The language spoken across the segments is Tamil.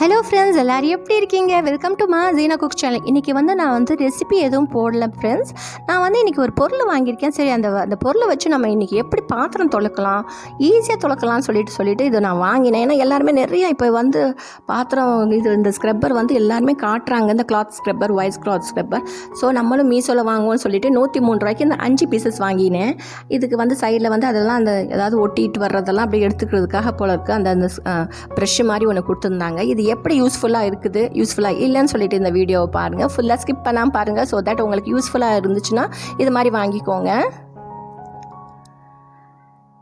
ஹலோ ஃப்ரெண்ட்ஸ் எல்லோரும் எப்படி இருக்கீங்க? வெல்கம் டு மா ஜீனா குக் சேனல் இன்றைக்கி வந்து நான் வந்து ரெசிபி எதுவும் போடல ஃப்ரெண்ட்ஸ் நான் வந்து இன்றைக்கி ஒரு பொருள் வாங்கியிருக்கேன். சரி அந்த அந்த பொருளை வச்சு நம்ம இன்றைக்கி எப்படி பாத்திரம் துளக்கலாம் ஈஸியாக துளக்கலாம்னு சொல்லிட்டு சொல்லிட்டு இதை நான் வாங்கினேன். ஏன்னா எல்லாருமே நிறைய இப்போ வந்து பாத்திரம் இது இந்த ஸ்க்ரப்பர் வந்து எல்லாருமே காட்டுறாங்க. இந்த cloth scrubber white cloth scrubber so நம்மளும் மீசோவில் வாங்குவோம்னு சொல்லிட்டு நூற்றி மூணு ரூபாய்க்கு இந்த அஞ்சு பீசஸ் வாங்கினேன். இதுக்கு வந்து சைடில் வந்து அதெல்லாம் அந்த ஏதாவது ஒட்டிட்டு வர்றதெல்லாம் அப்படியே எடுத்துக்கிறதுக்காக போல இருக்குது அந்த அந்த ப்ரெஷ் மாதிரி ஒன்று கொடுத்துருந்தாங்க. இது எப்படி யூஸ்ஃபுல்லாக இருக்குது யூஸ்ஃபுல்லாக இல்லைன்னு சொல்லிட்டு இந்த வீடியோவை பாருங்கள் ஃபுல்லாக ஸ்கிப் பண்ணாமல் பாருங்கள் ஸோ தட் உங்களுக்கு யூஸ்ஃபுல்லாக இருந்துச்சுன்னா இது மாதிரி வாங்கிக்கோங்க.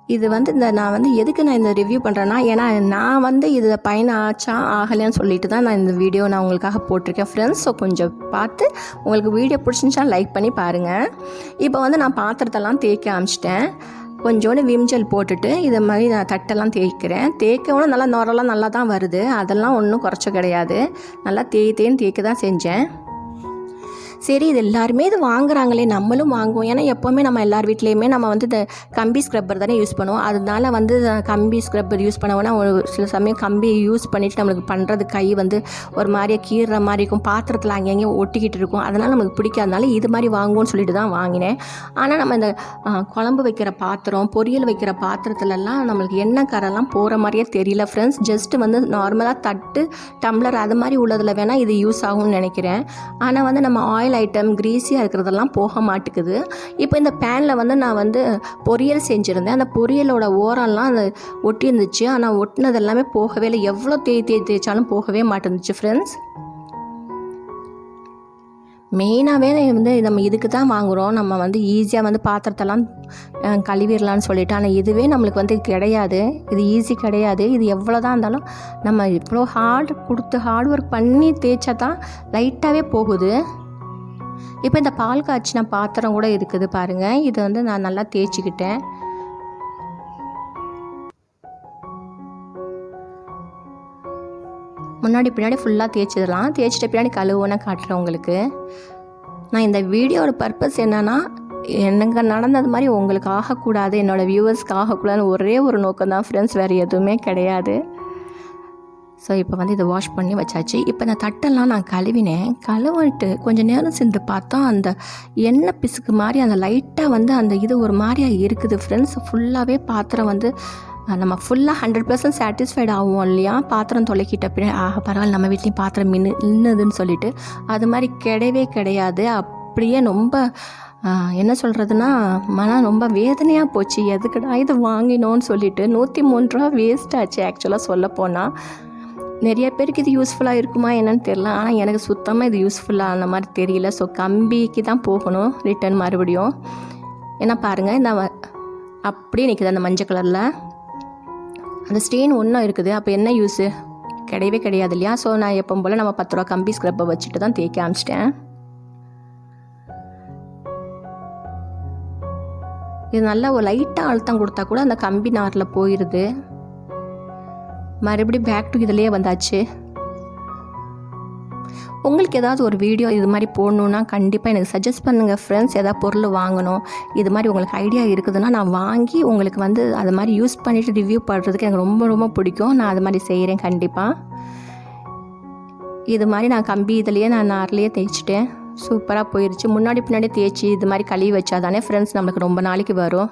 இது வந்து இந்த நான் வந்து எதுக்கு நான் இந்த ரிவ்யூ பண்ணுறேன்னா ஏன்னா நான் வந்து இது பயன் ஆச்சா ஆகலைன்னு சொல்லிட்டு தான் நான் இந்த வீடியோ நான் உங்களுக்காக போட்டிருக்கேன் ஃப்ரெண்ட்ஸ் ஸோ கொஞ்சம் பார்த்து உங்களுக்கு வீடியோ பிடிச்சிருந்துச்சா லைக் பண்ணி பாருங்கள் இப்போ வந்து நான் பாத்திரத்தெல்லாம் தேய்க்க ஆரம்பிச்சிட்டேன். கொஞ்சோண்டு விம்ஜல் போட்டுட்டு இதை மாதிரி நான் தட்டெல்லாம் தேய்க்கிறேன். தேய்க்கவும் நல்லா நுரெல்லாம் நல்லா தான் வருது. அதெல்லாம் ஒன்றும் குறைச்ச கிடையாது. நல்லா தேய் தேய்க்க தான் செஞ்சேன். சரி இது எல்லாருமே இது வாங்குறாங்களே நம்மளும் வாங்குவோம். ஏன்னா எப்போவுமே நம்ம எல்லார் வீட்லேயுமே நம்ம வந்து இந்த கம்பி ஸ்க்ரப்பர் தானே யூஸ் பண்ணுவோம். அதனால வந்து கம்பி ஸ்க்ரப்பர் யூஸ் பண்ணவோன்னா ஒரு சில சமயம் கம்பி யூஸ் பண்ணிவிட்டு நம்மளுக்கு பண்ணுறது கை வந்து ஒரு மாதிரியே கீறுற மாதிரி இருக்கும். பாத்திரத்தில் அங்கேயே ஒட்டிக்கிட்டு இருக்கும். அதனால் நமக்கு பிடிக்காதனால இது மாதிரி வாங்குவோம்னு சொல்லிட்டு தான் வாங்கினேன். ஆனால் நம்ம இந்த குழம்பு வைக்கிற பாத்திரம் பொரியல் வைக்கிற பாத்திரத்துலலாம் நம்மளுக்கு எண்ணெய் கரெல்லாம் போகிற மாதிரியே தெரியல ஃப்ரெண்ட்ஸ் ஜஸ்ட்டு வந்து நார்மலாக தட்டு டம்ளர் அது மாதிரி உள்ளதில் வேணால் இது யூஸ் ஆகும்னு நினைக்கிறேன். ஆனால் வந்து நம்ம ஆயில் ஐட்டம் க்ரீஸியாக இருக்கிறதெல்லாம் போக மாட்டேங்குது. இப்போ இந்த பேனில் வந்து நான் வந்து பொரியல் செஞ்சுருந்தேன். அந்த பொரியலோட ஓரம்லாம் அது ஒட்டி இருந்துச்சு ஆனால் ஒட்டினது எல்லாமே போகவே இல்லை. எவ்வளோ தேய் தேய் தேய்ச்சாலும் போகவே மாட்டேந்துச்சு ஃப்ரெண்ட்ஸ் மெயினாகவே வந்து நம்ம இதுக்கு தான் வாங்குகிறோம் நம்ம வந்து ஈஸியாக வந்து பாத்திரத்தெல்லாம் கழுவிடலான்னு சொல்லிட்டு. ஆனால் இதுவே நம்மளுக்கு வந்து கிடையாது. இது ஈஸி கிடையாது. இது எவ்வளோ தான் இருந்தாலும் நம்ம இவ்வளோ ஹார்ட் கொடுத்து ஹார்ட் ஒர்க் பண்ணி தேய்ச்சா தான் லைட்டாகவே போகுது. இப்போ இந்த பால் காய்ச்சின பாத்திரம் கூட இருக்குது பாருங்கள் இது வந்து நான் நல்லா தேய்ச்சிக்கிட்டேன். முன்னாடி பின்னாடி ஃபுல்லாக தேய்ச்சிடலாம். தேய்ச்சிட்ட பின்னாடி கழுவுன காட்டுறேன் உங்களுக்கு. நான் இந்த வீடியோட பர்பஸ் என்னென்னா எனக்கு நடந்தது மாதிரி உங்களுக்கு ஆகக்கூடாது. என்னோடய வியூவர்ஸ்க்கு ஆகக்கூடாதுன்னு ஒரே ஒரு நோக்கம் தான் ஃப்ரெண்ட்ஸ் வேறு எதுவுமே கிடையாது. ஸோ இப்போ வந்து இதை வாஷ் பண்ணி வச்சாச்சு. இப்போ இந்த தட்டெல்லாம் நான் கழுவினேன். கழுவிட்டு கொஞ்சம் நேரம் சென்று பார்த்தா அந்த எண்ணெய் பிசுக்கு மாதிரி அந்த லைட்டாக வந்து அந்த இது ஒரு மாதிரியாக இருக்குது ஃப்ரெண்ட்ஸ் ஃபுல்லாகவே பாத்திரம் வந்து நம்ம ஃபுல்லாக ஹண்ட்ரட் பர்சன்ட் சாட்டிஸ்ஃபைட் ஆகும் இல்லையா? பாத்திரம் தொலைக்கிட்ட பின்னாடி ஆக பரவாயில்ல நம்ம வீட்லேயும் பாத்திரம் மின்னு நின்னுதுன்னு சொல்லிட்டு அது மாதிரி கிடையவே கிடையாது. அப்படியே ரொம்ப என்ன சொல்கிறதுனா மனம் ரொம்ப வேதனையாக போச்சு. எதுக்குடா இது வாங்கினோன்னு சொல்லிட்டு நூற்றி மூணு ரூபா வேஸ்ட் ஆச்சு ஆக்சுவலாக சொல்ல போனால் நிறைய பேருக்கு இது யூஸ்ஃபுல்லாக இருக்குமா என்னன்னு தெரில ஆனால் எனக்கு சுத்தமாக இது யூஸ்ஃபுல்லாக அந்த மாதிரி தெரியல. ஸோ கம்பிக்கு தான் போகணும் ரிட்டர்ன் மறுபடியும். ஏன்னா பாருங்கள் இந்த அப்படியே நிற்குது அந்த மஞ்சள் கலரில் அந்த ஸ்டெயின் ஒன்றும் இருக்குது. அப்போ என்ன யூஸு கிடையவே கிடையாது இல்லையா? ஸோ நான் எப்போ போல் நம்ம பத்து ரூபா கம்பி ஸ்க்ரப்பை வச்சுட்டு தான் தேய்க்க ஆரம்பிச்சிட்டேன். இது நல்லா ஒரு லைட்டாக அழுத்தம் கொடுத்தா கூட அந்த கம்பி நாரில் போயிடுது மறுபடியும் பேக் டு இதிலே வந்தாச்சு. உங்களுக்கு ஏதாவது ஒரு வீடியோ இது மாதிரி போடணுன்னா கண்டிப்பாக எனக்கு சஜஸ்ட் பண்ணுங்கள் ஃப்ரெண்ட்ஸ் ஏதாவது பொருள் வாங்கணும். இது மாதிரி உங்களுக்கு ஐடியா இருக்குதுன்னா நான் வாங்கி உங்களுக்கு வந்து அது மாதிரி யூஸ் பண்ணிவிட்டு ரிவ்யூ பண்ணுறதுக்கு எனக்கு ரொம்ப ரொம்ப பிடிக்கும். நான் அது மாதிரி செய்கிறேன் கண்டிப்பாக இது மாதிரி நான் கம்பி இதுலேயே நான் நார்லேயே தேய்ச்சிட்டேன். சூப்பராக போயிடுச்சு முன்னாடி பின்னாடி தேய்ச்சி இது மாதிரி கழுவி வச்சா தானே ஃப்ரெண்ட்ஸ் நம்மளுக்கு ரொம்ப நாளைக்கு வரும்.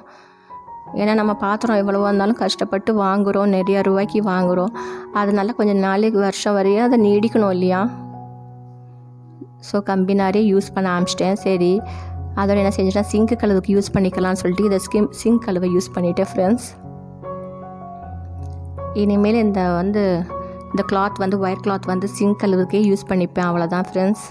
ஏன்னா நம்ம பாத்திரம் எவ்வளவோ இருந்தாலும் கஷ்டப்பட்டு வாங்குகிறோம் நிறையா ரூபாய்க்கு வாங்குகிறோம் அதனால கொஞ்சம் நாளைக்கு வருஷம் வரையும் அதை நீடிக்கணும் இல்லையா? ஸோ கம்பி நிறைய யூஸ் பண்ண ஆரம்பிச்சிட்டேன். சரி அதோட என்ன செஞ்சிட்டேன்? சிங்க் கழுவுக்கு யூஸ் பண்ணிக்கலாம்னு சொல்லிட்டு இதை ஸ்கிம் சிங்க் கழுவை யூஸ் பண்ணிட்டேன் ஃப்ரெண்ட்ஸ் இனிமேல் இந்த வந்து இந்த கிளாத் வந்து ஒயர் கிளாத் வந்து சிங்க் கழுவுக்கே யூஸ் பண்ணிப்பேன் அவ்வளோதான் ஃப்ரெண்ட்ஸ்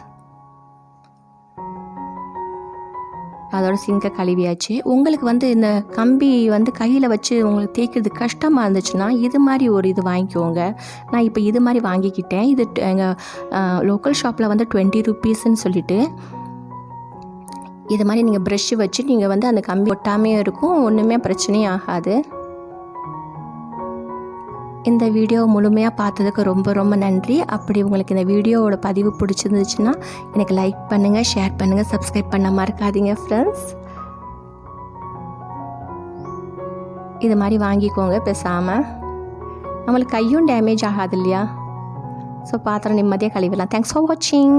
அதோட சிங்கை கழுவியாச்சு. உங்களுக்கு வந்து இந்த கம்பி வந்து கையில் வச்சு உங்களுக்கு தேய்க்கிறது கஷ்டமாக இருந்துச்சுன்னா இது மாதிரி ஒரு இது வாங்கிக்கோங்க. நான் இப்போ இது மாதிரி வாங்கிக்கிட்டேன். இது எங்கள் லோக்கல் ஷாப்பில் வந்து டுவெண்ட்டி ருபீஸ்ன்னு சொல்லிட்டு. இது மாதிரி நீங்கள் ப்ரெஷ் வச்சு நீங்கள் வந்து அந்த கம்பி ஒட்டாமே இருக்கும். ஒன்றுமே பிரச்சனையும் ஆகாது. இந்த வீடியோ முழுமையாக பார்த்ததுக்கு ரொம்ப ரொம்ப நன்றி. அப்படி உங்களுக்கு இந்த வீடியோவோட பதிவு பிடிச்சிருந்துச்சுன்னா எனக்கு லைக் பண்ணுங்கள் ஷேர் பண்ணுங்கள் சப்ஸ்கிரைப் பண்ண மறக்காதீங்க ஃப்ரெண்ட்ஸ் இது மாதிரி வாங்கிக்கோங்க பேசாமல் நம்மளுக்கு கையும் டேமேஜ் ஆகாது இல்லையா? ஸோ பாத்திரம் நிம்மதியாக கழுவிடலாம். தேங்க்ஸ் ஃபார் வாட்சிங்